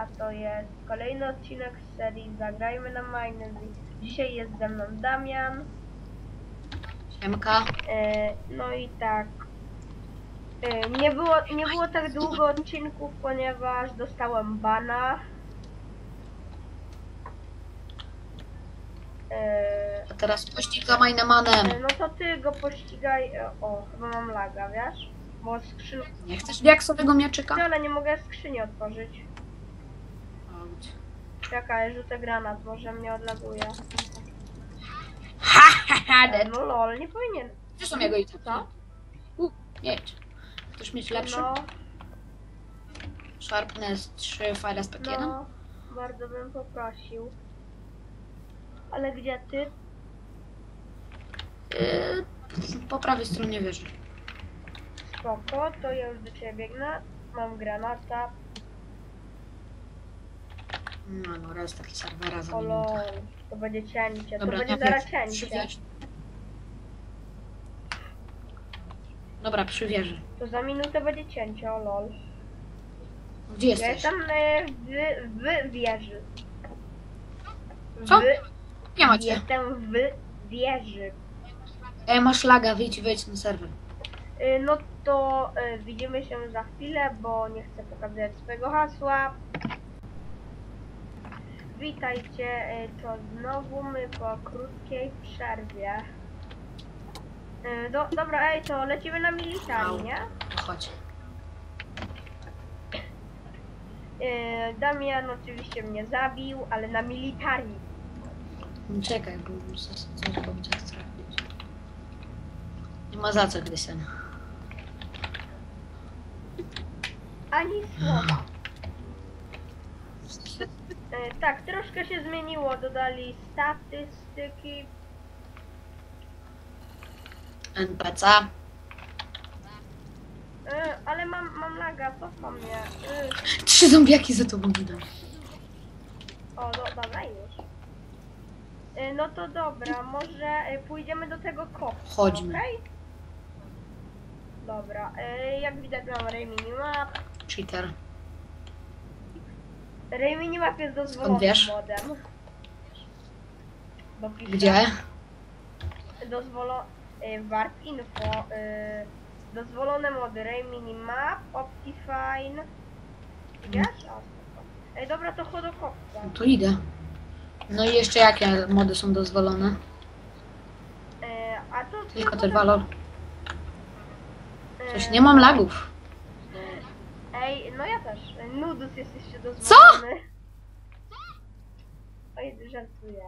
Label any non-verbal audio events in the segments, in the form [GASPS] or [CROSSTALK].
a to jest kolejny odcinek z serii Zagrajmy na Minery. Dzisiaj jest ze mną Damian. Siemka. E, no i tak. E, nie, było, nie było tak długo odcinków, ponieważ dostałem bana. E, A teraz pościg za e, no to ty go pościgaj. E, o, chyba mam laga, wiesz? Bo skrzyn... Nie chcesz diaksowego mieczyka? No, ale nie mogę skrzyni otworzyć. Czekaj, rzucę granat, może mnie odlaguje. Ha, ha, ha, dead. no lol, nie powinien. Gdzie są jego itemy? Co? U, miecz. Chcesz mieć lepszy? No, Sharpness 3, Fire Aspect 1? no, bardzo bym poprosił. Ale gdzie ty? Yy, po prawej stronie wieży. Spoko, to ja już do ciebie biegnę. Mam granata. No, no, restart serwera za O minutę. lol, to będzie cięcie, to Dobra, będzie zaraz cięcie. Dobra, przy wieży. To za minutę będzie cięcie, o lol. Gdzie Ja jesteś? jestem e, w, w wieży. Co? W, Nie macie. jestem w wieży. Ej, masz laga, wyjdź, wejdź na serwer. Y, No to y, widzimy się za chwilę, bo nie chcę pokazać swojego hasła. Witajcie, y, to znowu my po krótkiej przerwie. Y, Do, dobra, ej, to lecimy na militari, nie? Chodź. Y, Damian oczywiście mnie zabił, ale na militari. Czekaj, bo muszę coś trafić. Nie ma za co, Grysen. Ani słowa. Y, Tak, troszkę się zmieniło, dodali statystyki, NPC. Y, ale mam, mam laga, cofam mnie. Y, Trzy zombiaki za tobą idą. O, do, dobra, już. Y, No to dobra, może y, pójdziemy do tego kopca, Chodźmy. okej? Dobra, y, jak widać mam Ray Minimap. Cheater. Ray Minimap jest dozwolonym wiesz? modem. Bo pisze, Gdzie? Dozwolo... Y, warp info. Y, dozwolone mody Ray Minimap, Optifine. Wiesz? Spoko. Ej, dobra, to chodź do kopca. No to idę. No i jeszcze jakie mody są dozwolone? Y, a to... Tylko te walor. Y, Coś nie mam lagów. Ej, no ja też. Nudus jest jeszcze Co? dozwolony. Oj, żartuję.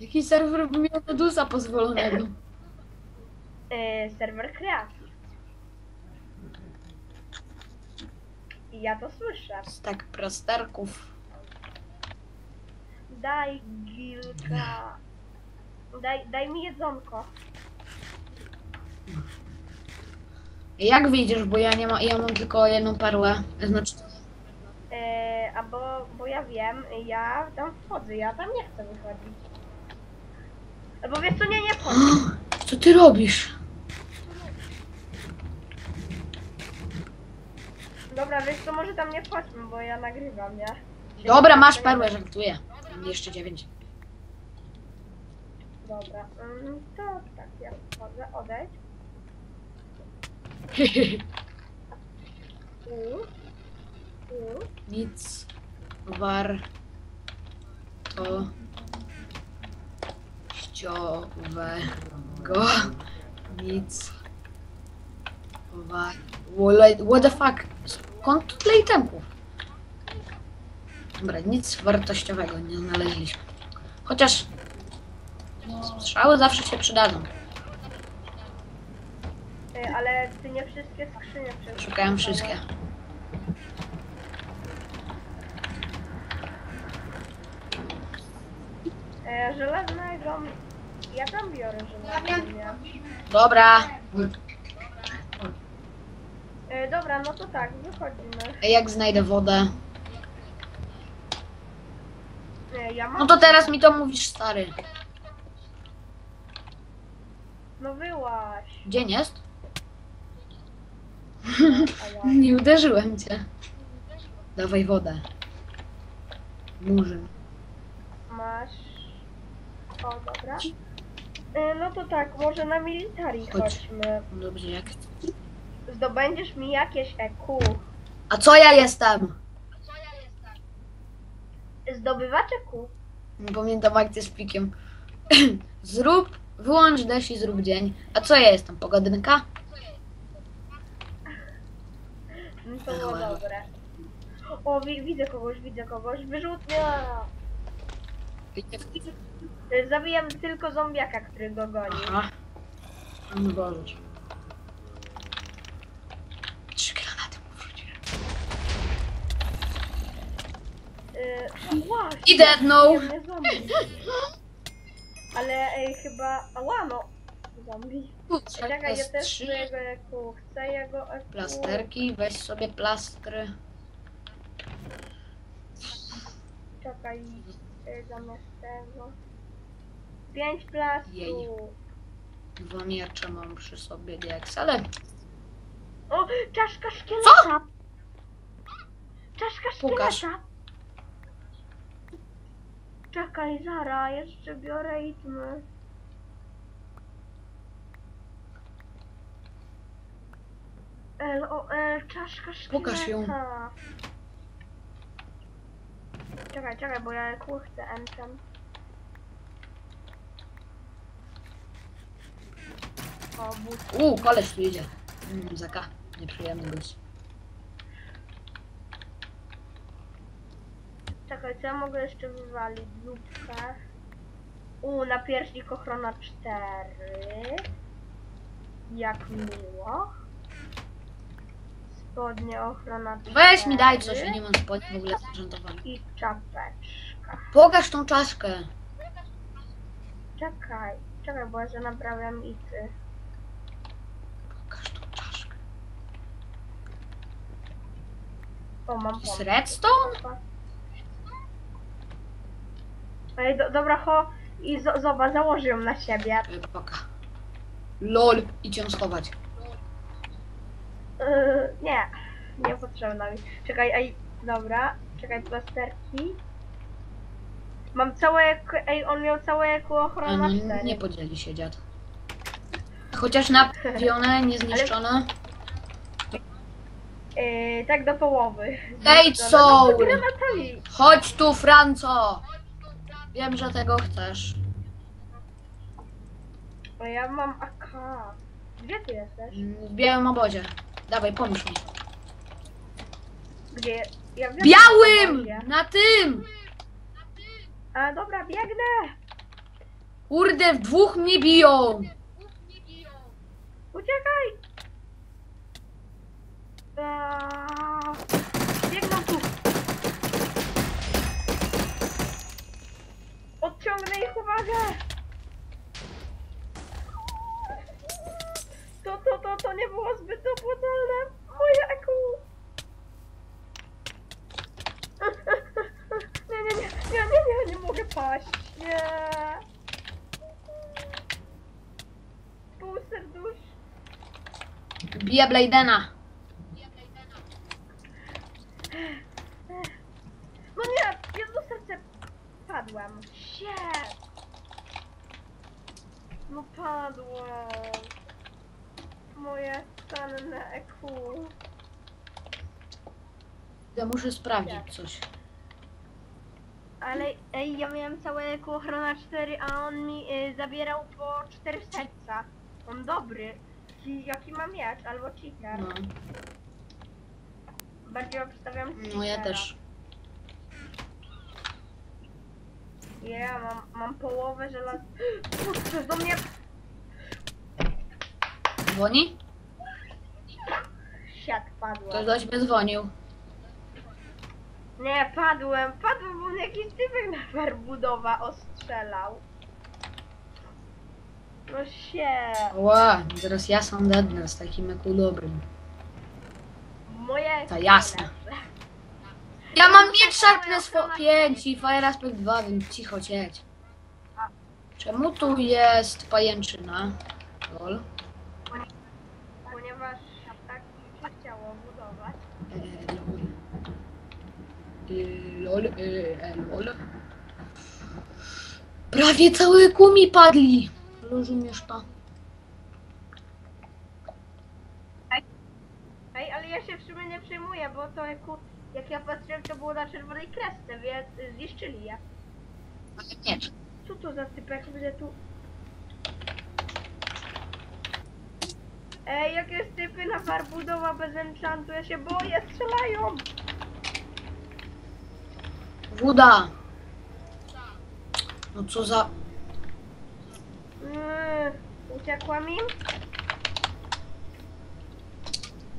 Jaki serwer by miał Medusa pozwolonego? Yy, serwer kreacji. I ja to słyszę. Stak prosterków. Daj gilka. Daj, daj mi jedzonko. Jak wyjdziesz, bo ja nie ma, ja mam tylko jedną perłę. Znaczy, Yy, a bo, bo ja wiem, ja tam wchodzę, ja tam nie chcę wychodzić. Albo wiesz co, nie, nie wchodź. [GASPS] co ty robisz? Dobra, wiesz co, może tam nie wchodźmy, bo ja nagrywam, nie? Dobra, masz perłę, żartuję. Mam jeszcze dziewięć. Dobra, mm, to tak, ja wchodzę, odejdź. [LAUGHS] Nic. War to ściowego nic war what the fuck? Skąd tyle itemków? Dobra nic wartościowego nie znaleźliśmy. Chociaż strzały zawsze się przydadzą Y, Ale ty nie wszystkie skrzynie przez szukałem wszystkie E, żelaznego. Ja tam biorę żelaznego. dobra E, dobra, no to tak, wychodzimy. jak znajdę wodę E, ja mam. no to teraz mi to mówisz stary No wyłaś. Dzień jest? [LAUGHS] Nie uderzyłem cię. Dawaj wodę. Murzyn. Masz. O, dobra. Y, No to tak, może na militari Chodź. chodźmy. Dobrze, jak... Zdobędziesz mi jakieś EQ. A co ja jestem? Zdobywacz EQ. Nie Pamiętam akcję z plikiem. [CLEARS THROAT] Zrób, wyłącz deszcz i zrób dzień. A co ja jestem? Pogodynka? No to było dobre. O, wi widzę kogoś, widzę kogoś. Wyrzutnia! Y, Zabijam tylko zombiaka, który go goni. Aha. No Boże. Trzy granaty mu wrzuciłem. Y, I deadnął. zombie. Ale ej, chyba... Ała, no. Zombie. Czekaj, ja też trzy chcę jego EQ. Chcę jego EQ. plasterki. Weź sobie plastry. Czekaj, y, zamiast tego. Pięć plastrów. Jej. Dwa miecze mam przy sobie, diaks, ale O, czaszka szkieleta. Czaszka Pokaż. szkieleta. Czekaj, Zara, jeszcze biorę itmy. L o L, czaszka szkieleta. Pokaż ją. Czekaj, czekaj, bo ja kół chcę entem. O, but. Uuu, koleś tu idzie. Mm, Zaka, nieprzyjemny gość. Czekaj, co ja mogę jeszcze wywalić? Zupkę. U, napierśnik ochrona 4. Jak miło. Spodnie ochrona 4. Weź mi daj coś, ja nie mam spodni w ogóle zaprzątowanych. I czapeczka. Pokaż tą czaszkę. Czekaj, czekaj, bo ja naprawiam ity. Pokaż tą czaszkę. O, mam jest pomysł. redstone? Ej, do, dobra, ho. I zo, zobacz, założę ją na siebie. E, Poka. LOL, ją schować. Yy, nie, niepotrzebna mi. Czekaj, ej, dobra, czekaj, plasterki. Mam całe, ej, on miał całe jako A ochrona no, 4. nie podzieli się dziad. Chociaż naprawione, niezniszczone. Yy, tak do połowy. Ej, Dobra, co? no. Chodź tu, Franco! Wiem, że tego chcesz. O, ja mam AK. Gdzie ty jesteś? Mm, W białym obozie. Dawaj, pomóż mi. Gdzie? Ja wiem, Białym! gdzie. Na tym! A, dobra, biegnę! Kurde, w dwóch mnie biją! Uciekaj! Aaaa, Biegną tu! Odciągnę ich uwagę! To, to, to, nie było zbyt opłacalne! Moje eku! [LAUGHS] Nie, nie, nie, nie, nie, nie, nie mogę paść! Nie! Pół serdusz! Bije. No nie, jedno serce padłem. Shit. No padłem. Moje cenne EQ. Muszę sprawdzić coś. Ale ej, ja miałem całe EQ ochrona 4, a on mi y, zabierał po 4 serca. On dobry. Ci- Jaki ma miecz, albo cheater. No, Bardziej obstawiam no ja cheatera. też. Ja mam, mam połowę żelaz... Kurczę, [GASPS] do mnie... Dzwoni? Siad padłem. Ktoś do ciebie dzwonił. Nie, padłem, padłem, bo mnie jakiś typek na werbudowa ostrzelał. No się. Ła, teraz ja sam dednę z takim eku dobrym. Moje... To jasne. Ja mam miecz Sharpness 5 i Fire Aspect 2, więc cicho siedź. Czemu tu jest pajęczyna? Lol. Ponieważ tak rzeczywiście y, lol, y, e, lol. Prawie całe kumi padli. Rozumiesz to? Ej, ale ja się w sumie nie przejmuję, bo to jak, jak ja patrzyłem, to było na czerwonej kresce, więc zniszczyli je. Nie. Co to za typek, będzie tu... Ej, jakieś typy na barbudowa bez enchantu, ja się boję, strzelają! Woda. No co za... Yy, uciekła mi?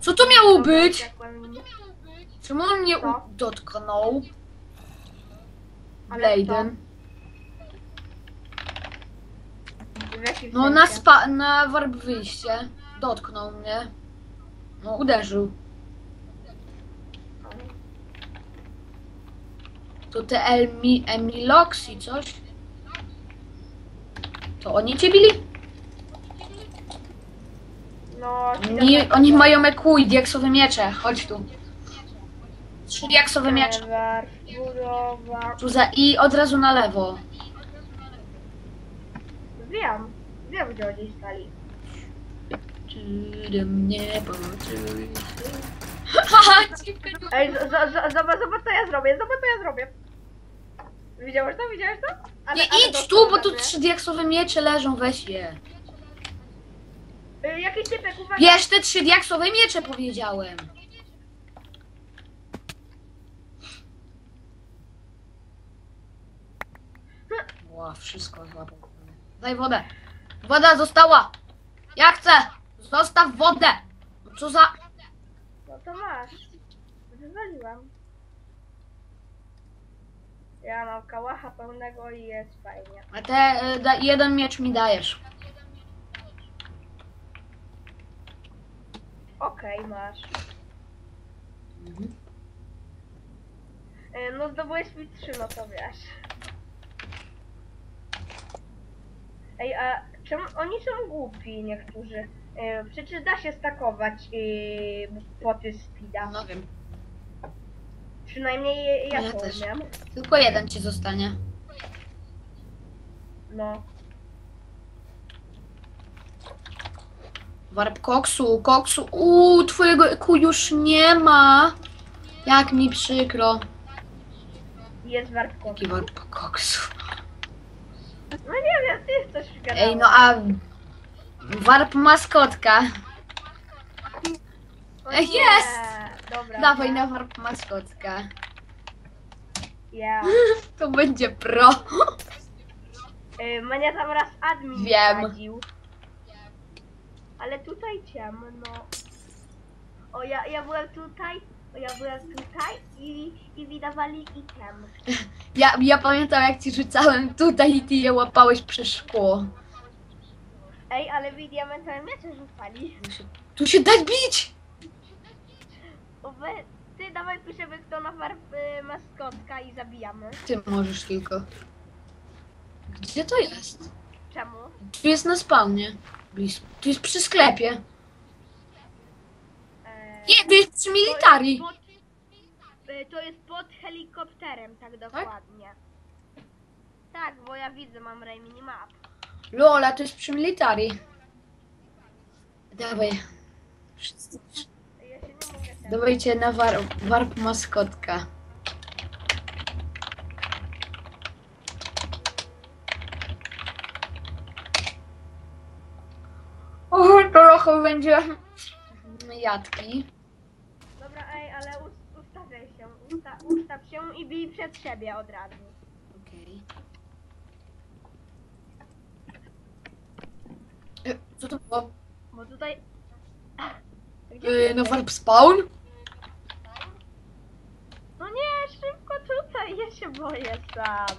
Co to miało być? Uciekła mi. Czemu on mnie Co? u- dotknął? Ale Bladen. W jakim No na sensie? spa... na warp wyjście. Dotknął mnie. No uderzył. To te Elmi... Emilox i coś? To oni cię bili? No, ci Oni, mają EQ i diaksowe miecze. Chodź tu. Trzy diaksowe miecze. Tu za i od razu na lewo. Wiem, wiem gdzie oni stali. Czy do mnie? Haha, nie- Ej, z- z- z- zobacz, zobacz co ja zrobię, zobacz co ja zrobię. Widziałeś to, widziałeś to? Ale, Nie ale idź tu, bo tu trzy diaksowe miecze leżą, weź je. Y, Jakiś typek, uwaga. Bierz te trzy diaksowe miecze, powiedziałem. Ła, wszystko złapał. Daj wodę. Woda została. Ja chcę. Zostaw wodę. No Co za... No to masz. Wywaliłam. Ja mam kałacha pełnego i jest fajnie. A te y, da, jeden miecz mi dajesz. Okej, masz. Mhm. Y, No zdobyłeś mi trzy, no to wiesz. Ej, a czemu oni są głupi niektórzy? Y, Przecież da się stakować y, poty speeda. No wiem. Przynajmniej ja, Ja to też. umiem. Tylko jeden ci zostanie. No. Warp koksu, koksu. Uuu, twojego EQ już nie ma. Jak mi przykro. Jest wartką. Jaki warp koksu. No nie wiem, ty coś gadałeś. Ej, no a warp maskotka. Ej, jest! Dobra. Dawaj na warp maskotka. Ja. [LAUGHS] To będzie pro. Y, mnie tam raz admin Wiem. radził. Ale tutaj ciemno. O, ja, ja byłem tutaj, o, ja byłem tutaj i, i mi dawali item. Ja, ja pamiętam jak ci rzucałem tutaj i ty je łapałeś przez szkło. Ej, ale mi diamentowe miecze rzucali. Tu się da bić! Wy, ty dawaj piszemy kto na warp y, maskotka i zabijamy. Ty możesz tylko. Gdzie to jest? Czemu? Tu jest na spawnie. Blisko. Tu jest przy sklepie. E, Nie, to jest przy militari. To jest pod, y, to jest pod helikopterem, tak dokładnie. Tak, bo ja widzę, mam Ray minimap. Lola, to jest przy militari. Dawaj. Wszyscy- Ja się nie mogę ten... Dawajcie na warp, warp maskotka. O, trochę będzie jadki. Dobra, ej, ale us- ustawiaj się, usta- ustaw się i bij przed siebie od razu. Okej. E, Co to było? Bo tutaj... Gdzie E, ty no jesteś? warp spawn? No nie, szybko tutaj, ja się boję sam.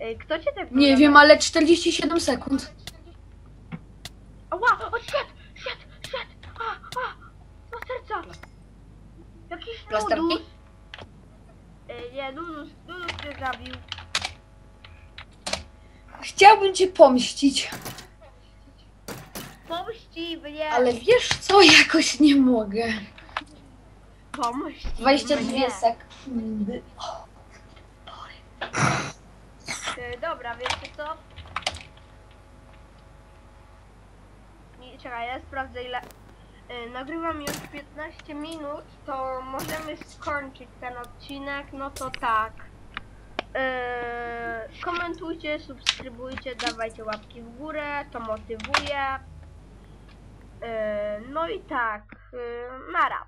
Ej, kto cię tak Nie wiem, ale 47 sekund. Ała, o shit, shit, shit, a, a, do serca. Jakiś Plasterki? nudus. Ej, nie, nudus, nudus mnie zabił. Chciałbym cię pomścić, Pomści mnie. ale wiesz co, jakoś nie mogę. Pomyśl. 22 sekundy. Y, Dobra, wiecie co? I, czekaj, ja sprawdzę ile. Y, nagrywam już 15 minut, to możemy skończyć ten odcinek, no to tak. Y, komentujcie, subskrybujcie, dawajcie łapki w górę, to motywuje. Y, no i tak, y, nara.